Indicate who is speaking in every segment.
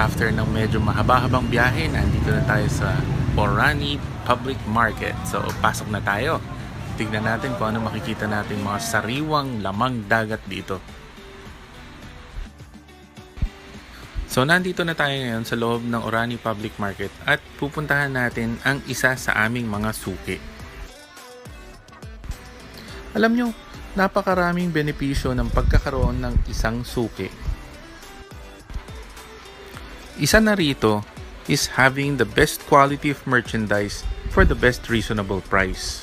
Speaker 1: after ng medyo mahaba-habang biyahe, nandito na tayo sa Orani Public Market. So, pasok na tayo. Tignan natin kung ano makikita natin mga sariwang lamang dagat dito. So, nandito na tayo ngayon sa loob ng Orani Public Market at pupuntahan natin ang isa sa aming mga suki. Alam nyo, napakaraming benepisyo ng pagkakaroon ng isang suki. Isa na rito is having the best quality of merchandise for the best reasonable price.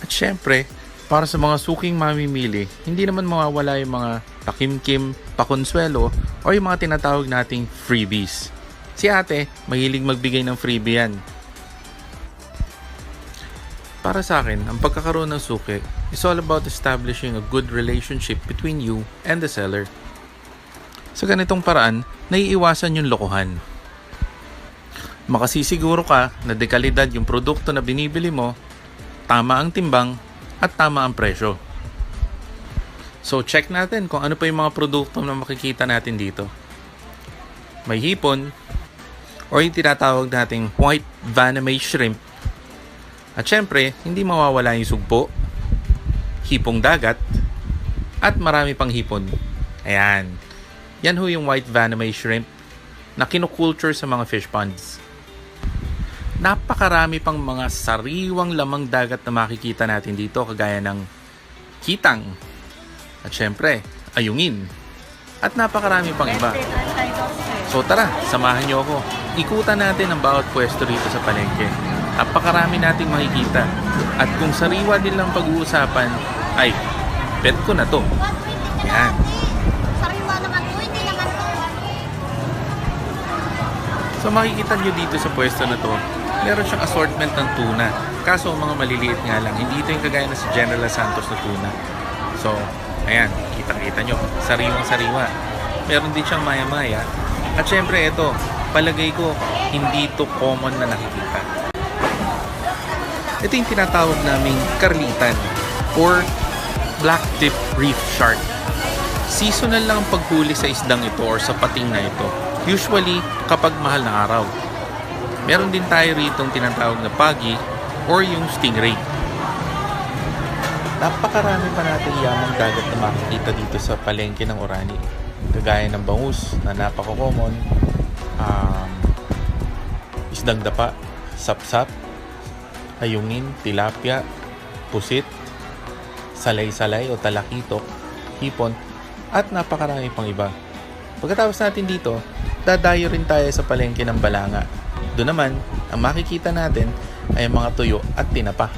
Speaker 1: At syempre, para sa mga suking mamimili, hindi naman mawawala yung mga pakimkim, pakonsuelo, o yung mga tinatawag nating freebies. Si ate, mahilig magbigay ng freebie yan. Para sa akin, ang pagkakaroon ng suki is all about establishing a good relationship between you and the seller. Sa ganitong paraan, naiiwasan yung lokohan. Makasisiguro ka na dekalidad yung produkto na binibili mo, tama ang timbang, at tama ang presyo. So check natin kung ano pa yung mga produkto na makikita natin dito. May hipon, or yung tinatawag nating white Vaname shrimp. At syempre, hindi mawawala yung sugpo, hipong dagat, at marami pang hipon. Ayan. Yan ho yung white Vaname shrimp na kinukulture sa mga fish ponds. Napakarami pang mga sariwang lamang dagat na makikita natin dito kagaya ng kitang at syempre ayungin at napakarami pang iba. So tara, samahan niyo ako. Ikutan natin ang bawat pwesto rito sa palengke. Napakarami nating makikita. At kung sariwa din lang pag-uusapan, ay, bet ko na to. Yan. So makikita nyo dito sa pwesto na to, meron siyang assortment ng tuna. Kaso mga maliliit nga lang, hindi ito yung kagaya na sa General Santos na tuna. So, ayan, kita-kita nyo, sariwang sariwa. Meron din siyang maya-maya. At syempre ito, palagay ko, hindi to common na nakikita. Ito yung tinatawag naming karlitan or black tip reef shark. Seasonal lang ang paghuli sa isdang ito or sa pating na ito. Usually, kapag mahal na araw. Meron din tayo rito tinatawag na pagi or yung stingray. Napakarami pa natin yamang dagat na makikita dito sa palengke ng Orani. Kagaya ng bangus na napaka-common, um, isdang dapa, sapsap, ayungin, tilapia, pusit, salay-salay o talakitok, hipon, at napakarami pang iba. Pagkatapos natin dito, dadayo rin tayo sa palengke ng Balanga. Doon naman, ang makikita natin ay mga tuyo at tinapa.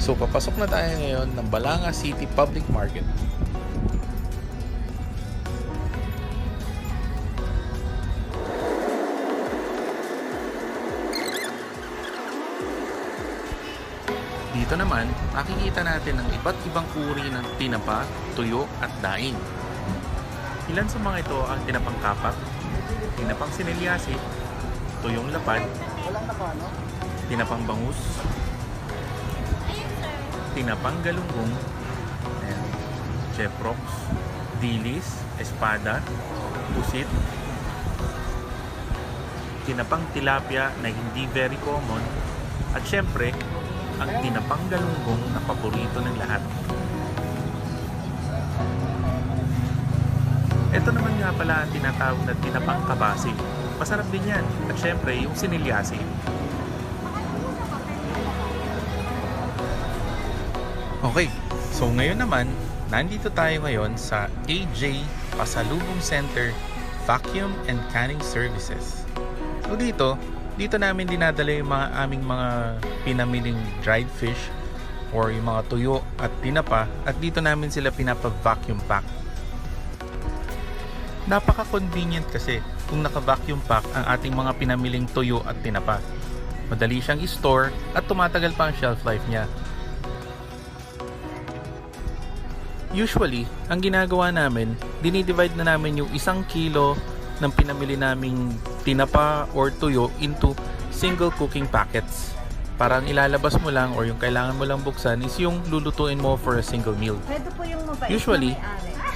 Speaker 1: So, papasok na tayo ngayon ng Balanga City Public Market. Dito naman, makikita natin ang iba't ibang uri ng tinapa, tuyo at daing. Ilan sa mga ito ang tinapang kapak, tinapang sinelyasi, tuyong lapad, tinapang bangus, tinapang galunggong, chefrox, dilis, espada, pusit, tinapang tilapia na hindi very common, at syempre, ang tinapang galunggong na paborito ng lahat. Ito naman nga pala ang tinatawag na tinapang kabasi. Masarap din yan. At syempre, yung sinilyasi. Okay, so ngayon naman, nandito tayo ngayon sa AJ Pasalubong Center Vacuum and Canning Services. So dito, dito namin dinadala yung mga aming mga pinamiling dried fish or yung mga tuyo at tinapa at dito namin sila pinapa-vacuum pack. Napaka-convenient kasi kung naka-vacuum pack ang ating mga pinamiling tuyo at tinapa. Madali siyang i-store at tumatagal pa ang shelf life niya. Usually, ang ginagawa namin, dinidivide na namin yung isang kilo ng pinamili naming tinapa or tuyo into single cooking packets. Parang ilalabas mo lang or yung kailangan mo lang buksan is yung lulutuin mo for a single meal.
Speaker 2: Pwede po yung mabait
Speaker 1: Usually.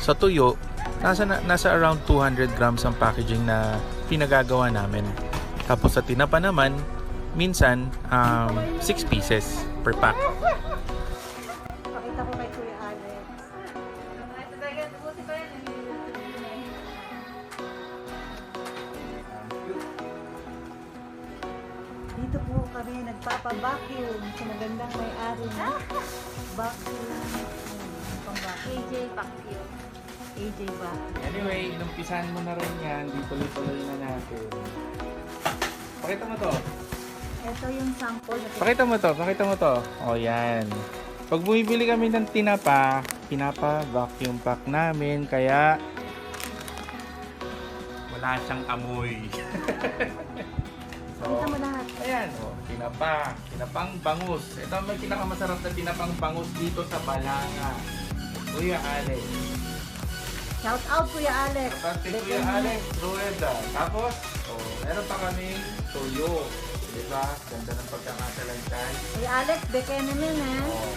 Speaker 1: Sa tuyo, nasa, na- nasa around 200 grams ang packaging na pinagagawa namin. Tapos sa tinapa naman, minsan um, 6 pieces per pack.
Speaker 2: Kami nagpapa-vacuum sa magandang may-ari na vacuum. AJ Vacuum. AJ Vacuum.
Speaker 1: Anyway, inumpisan mo na rin yan. Di tuloy-tuloy na natin. Pakita mo to.
Speaker 2: Ito yung sample na
Speaker 1: Pakita mo to. Pakita mo to. O, yan. Pag bumibili kami ng tinapa, tinapa vacuum pack namin. Kaya, wala siyang amoy.
Speaker 2: Pakita mo lahat.
Speaker 1: Ayan, oh, tinapa. Tinapang bangus. Ito ang may pinakamasarap na tinapang bangus dito sa Balanga. Kuya Alex.
Speaker 2: Shout out Kuya Alex.
Speaker 1: Tapos kay Kuya Alex Rueda. Tapos, oh, meron pa kami tuyo. Diba? Ganda ng pagkakasalagtan.
Speaker 2: Kuya Alex, beke naman ha.
Speaker 1: Oh.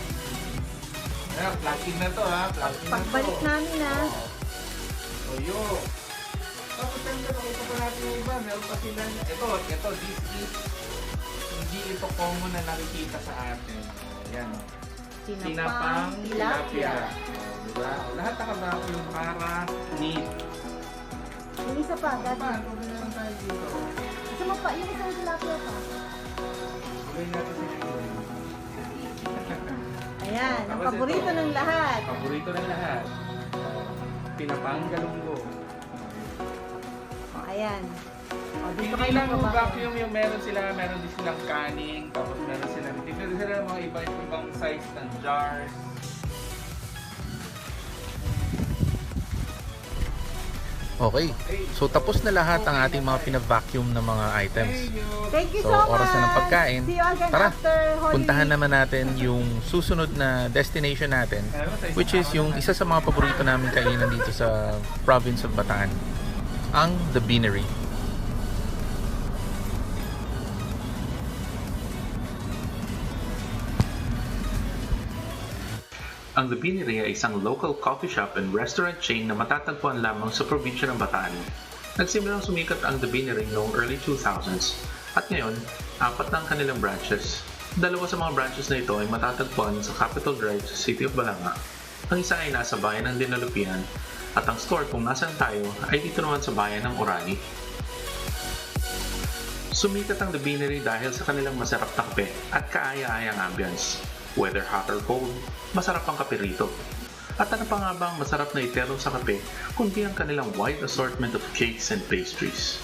Speaker 1: Ayan, plastic na to ha. Plastic na to.
Speaker 2: Pagbalik namin ha.
Speaker 1: Oh. Tuyo. Tapos ang nakita pa natin yung iba, meron pa sila, ito, ito, this is, ito common na nakikita sa atin. Ayan. Sinapang tilapia. Oh, diba? Lahat nakabako yung para, meat.
Speaker 2: Yung isa pa, dati.
Speaker 1: pa? Ano na lang tayo dito?
Speaker 2: Isa mo pa, yung isang tilapia pa.
Speaker 1: Gawin natin Kuya.
Speaker 2: Ayan, ang paborito
Speaker 1: ito.
Speaker 2: ng lahat.
Speaker 1: Paborito ng lahat. Pinapang galunggo.
Speaker 2: Ayan. O, dito
Speaker 1: Hindi
Speaker 2: kayo
Speaker 1: lang yung vacuum yung meron sila, meron din silang canning, tapos meron sila, tignan sila ng mga iba-ibang size ng jars. Okay, so tapos na lahat ang ating mga pina-vacuum na mga items.
Speaker 2: Thank you
Speaker 1: So,
Speaker 2: so,
Speaker 1: oras na ng
Speaker 2: much.
Speaker 1: pagkain.
Speaker 2: See you again
Speaker 1: Tara,
Speaker 2: after
Speaker 1: Puntahan naman natin yung susunod na destination natin, which is yung isa sa mga paborito namin kainan dito sa province of Bataan, ang The Beanery. Ang The Beanery ay isang local coffee shop and restaurant chain na matatagpuan lamang sa probinsya ng Bataan. Nagsimulang sumikat ang The Beanery noong early 2000s at ngayon, apat na ang kanilang branches. Dalawa sa mga branches na ito ay matatagpuan sa Capitol Drive sa City of Balanga. Ang isa ay nasa bayan ng Dinalupian at ang store kung nasan tayo ay dito naman sa bayan ng Orani. Sumikat ang The Beanery dahil sa kanilang masarap na kape at kaaya-ayang ambience. Whether hot or cold, masarap ang kape rito. At ano pa nga ba ang masarap na iterong sa kape kundi ang kanilang wide assortment of cakes and pastries.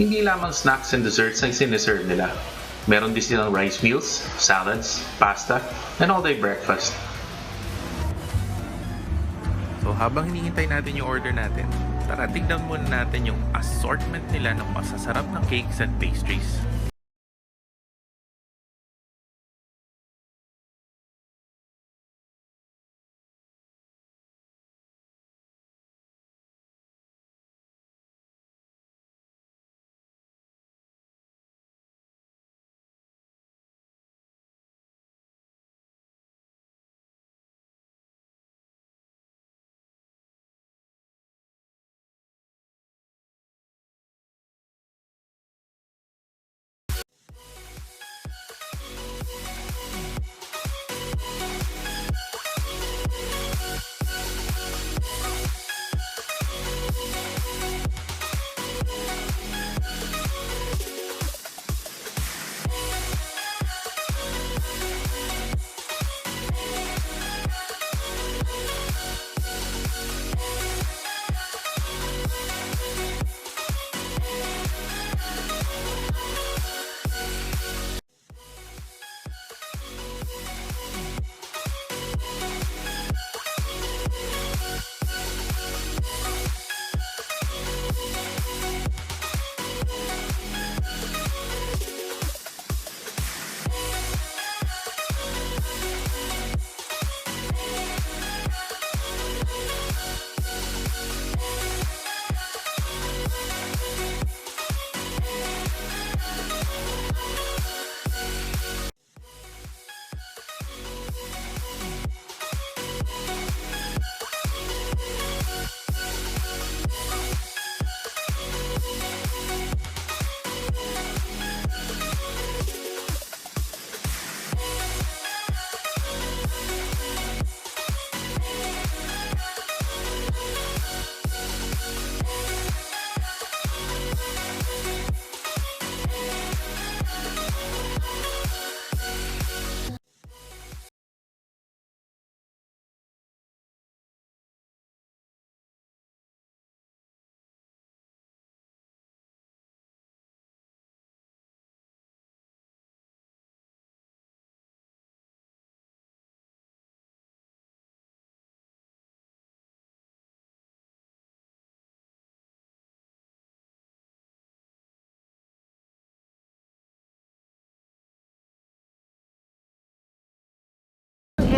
Speaker 1: Hindi lamang snacks and desserts ang siniserve nila. Meron din silang rice meals, salads, pasta, and all-day breakfast. Habang hinihintay natin yung order natin, tara tignan muna natin yung assortment nila ng masasarap na cakes and pastries.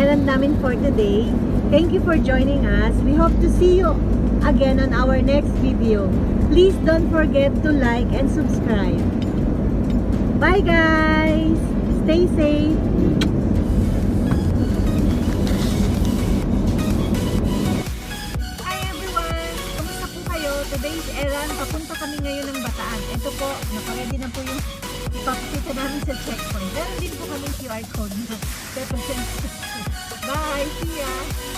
Speaker 2: Errand namin for today. Thank you for joining us. We hope to see you again on our next video. Please don't forget to like and subscribe. Bye guys! Stay safe! Today's errand, papunta kami ngayon ng Bataan. Ito po, nakaredy na po yung ipapakita namin sa checkpoint. Meron din po kami QR code na represent. Bye! See ya!